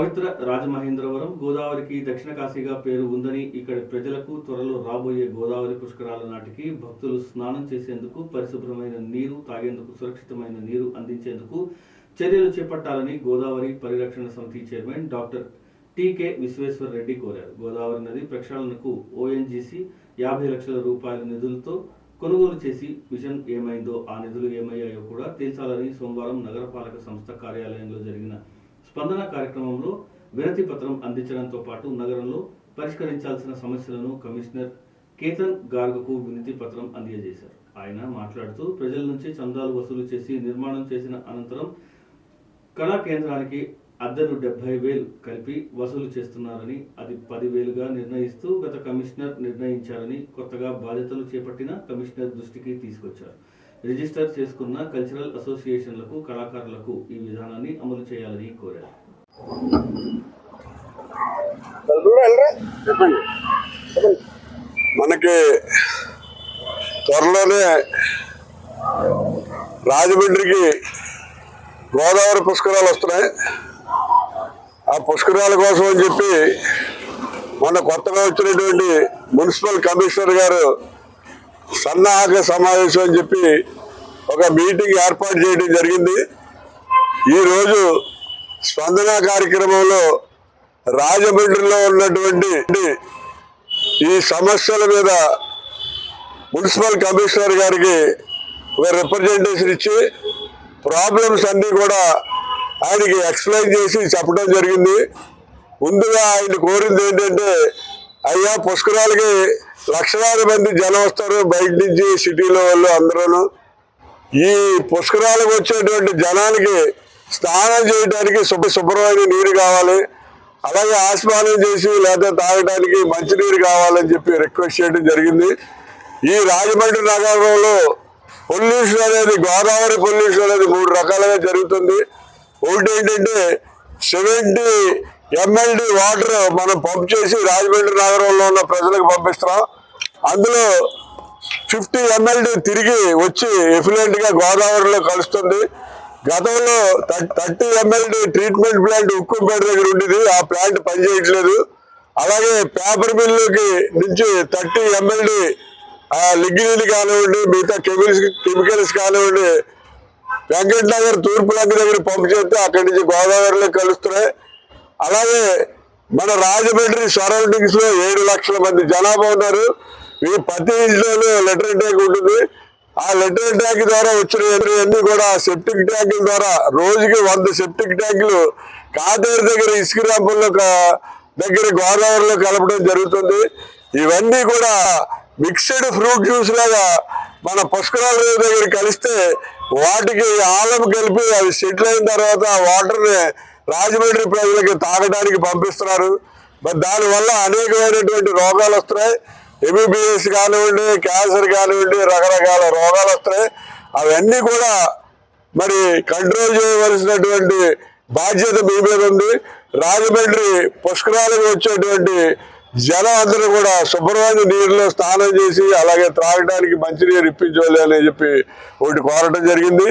పవిత్ర రాజమహేంద్రవరం గోదావరికి దక్షిణ కాశీగా పేరు ఉందని ఇక్కడి ప్రజలకు త్వరలో రాబోయే గోదావరి పుష్కరాల నాటికి భక్తులు స్నానం చేసేందుకు పరిశుభ్రమైన నీరు తాగేందుకు సురక్షితమైన నీరు అందించేందుకు చర్యలు చేపట్టాలని గోదావరి పరిరక్షణ సమితి chairman doctor T K Vishweshwar Reddy కోరారు. గోదావరి నది ప్రక్షాళనకు ఓఎన్జీసీ యాభై లక్షల రూపాయల నిధులతో కొనుగోలు చేసి మిషన్ ఏమైందో ఆ నిధులు ఏమయ్యాయో కూడా తేల్చాలని సోమవారం నగరపాలక సంస్థ కార్యాలయంలో జరిగిన స్పందన కార్యక్రమంలో వినతి పత్రం అందించడంతో పాటు నగరంలో పరిష్కరించాల్సిన సమస్యలను కమిషనర్ కేతన్ గార్గకు వినతి పత్రం అందజేశారు. ఆయన మాట్లాడుతూ ప్రజల నుంచి చందాలు వసూలు చేసి నిర్మాణం చేసిన అనంతరం కళా కేంద్రానికి అద్దెను డెబ్బై వేలు కలిపి వసూలు చేస్తున్నారని అది పదివేలుగా నిర్ణయిస్తూ గత కమిషనర్ నిర్ణయించారని కొత్తగా బాధ్యతలు చేపట్టిన కమిషనర్ దృష్టికి తీసుకొచ్చారు. రిజిస్టర్ చేసుకున్న కల్చరల్ అసోసియేషన్లకు కళాకారులకు ఈ విధానాన్ని అమలు చేయాలని కోరారు. మనకి త్వరలోనే రాజమండ్రికి గోదావరి పుష్కరాలు వస్తున్నాయి. ఆ పుష్కరాల కోసం అని చెప్పి మొన్న కొత్తగా వచ్చినటువంటి మున్సిపల్ కమిషనర్ గారు సన్నాహక సమావేశం అని చెప్పి ఒక మీటింగ్ ఏర్పాటు చేయడం జరిగింది. ఈరోజు స్పందన కార్యక్రమంలో రాజమండ్రిలో ఉన్నటువంటి ఈ సమస్యల మీద మున్సిపల్ కమిషనర్ గారికి ఒక రిప్రజెంటేషన్ ఇచ్చి ప్రాబ్లమ్స్ అన్నీ కూడా ఆయనకి ఎక్స్ప్లెయిన్ చేసి చెప్పడం జరిగింది. ముందుగా ఆయన కోరింది ఏంటంటే అయ్యా పుష్కరాలకి లక్షలాది మంది జనం వస్తారు. బయట నుంచి సిటీలో వాళ్ళు అందరూ ఈ పుష్కరాలకు వచ్చేటువంటి జనానికి స్నానం చేయడానికి శుభ్ర శుభ్రమైన నీరు కావాలి. అలాగే ఆస్మానం చేసి లేదా తాగడానికి మంచినీరు కావాలని చెప్పి రిక్వెస్ట్ చేయడం జరిగింది. ఈ రాజమండ్రి నగరంలో పొల్యూషన్ అనేది గోదావరి పొల్యూషన్ అనేది మూడు రకాలుగా జరుగుతుంది. ఒకటి ఏంటంటే సెవెంటీ ఎంఎల్డి వాటర్ మనం పంప్ చేసి రాజమండ్రి నగరంలో ఉన్న ప్రజలకు పంపిస్తున్నాం. అందులో ఫిఫ్టీ ఎంఎల్డి తిరిగి వచ్చి ఎఫిలెంట్గా గోదావరిలో కలుస్తుంది. గతంలో thirty MLD treatment plant Ukkumpeta దగ్గర ఉండేది. ఆ ప్లాంట్ పనిచేయట్లేదు. అలాగే పేపర్ మిల్లుకి నుంచి థర్టీ ఎంఎల్డి లిగ్నిన్ కానివ్వండి మిగతా కెమికల్స్ కెమికల్స్ కానివ్వండి వెంకట నగర్ తూర్పు లంక దగ్గర పంపు చేస్తే అక్కడి నుంచి గోదావరిలో కలుస్తున్నాయి. అలాగే మన రాజమండ్రి సరౌండింగ్స్లో ఏడు లక్షల మంది జనాభా ఉన్నారు. ఈ ప్రతి ఇంట్లోనూ లెటర్ ట్యాంక్ ఉంటుంది. ఆ లెటర్ ట్యాంక్ ద్వారా వచ్చిన అన్ని కూడా సెప్టిక్ ట్యాంకుల ద్వారా రోజుకి వంద సెప్టిక్ ట్యాంకులు కాదేరు దగ్గర ఇసుకరాంపుల్లో దగ్గర గోదావరిలో కలపడం జరుగుతుంది. ఇవన్నీ కూడా మిక్స్డ్ ఫ్రూట్ జ్యూస్ లాగా మన పుష్కరాల దగ్గర కలిస్తే వాటికి ఆలం కలిపి అవి సెటిల్ అయిన తర్వాత ఆ వాటర్ని రాజమండ్రి ప్రజలకి తాగడానికి పంపిస్తున్నారు. మరి దానివల్ల అనేకమైనటువంటి రోగాలు వస్తున్నాయి. ఎంబీబీఎస్ కానివ్వండి క్యాన్సర్ కానివ్వండి రకరకాల రోగాలు వస్తున్నాయి. అవన్నీ కూడా మరి కంట్రోల్ చేయవలసినటువంటి బాధ్యత మీ మీద ఉంది. రాజమండ్రి పుష్కరాలకు వచ్చేటువంటి జనం అందరూ కూడా శుభ్రమైన నీరులో స్నానం చేసి అలాగే త్రాగడానికి మంచినీరు ఇప్పించాలి అని చెప్పి ఒకటి కోరటం జరిగింది.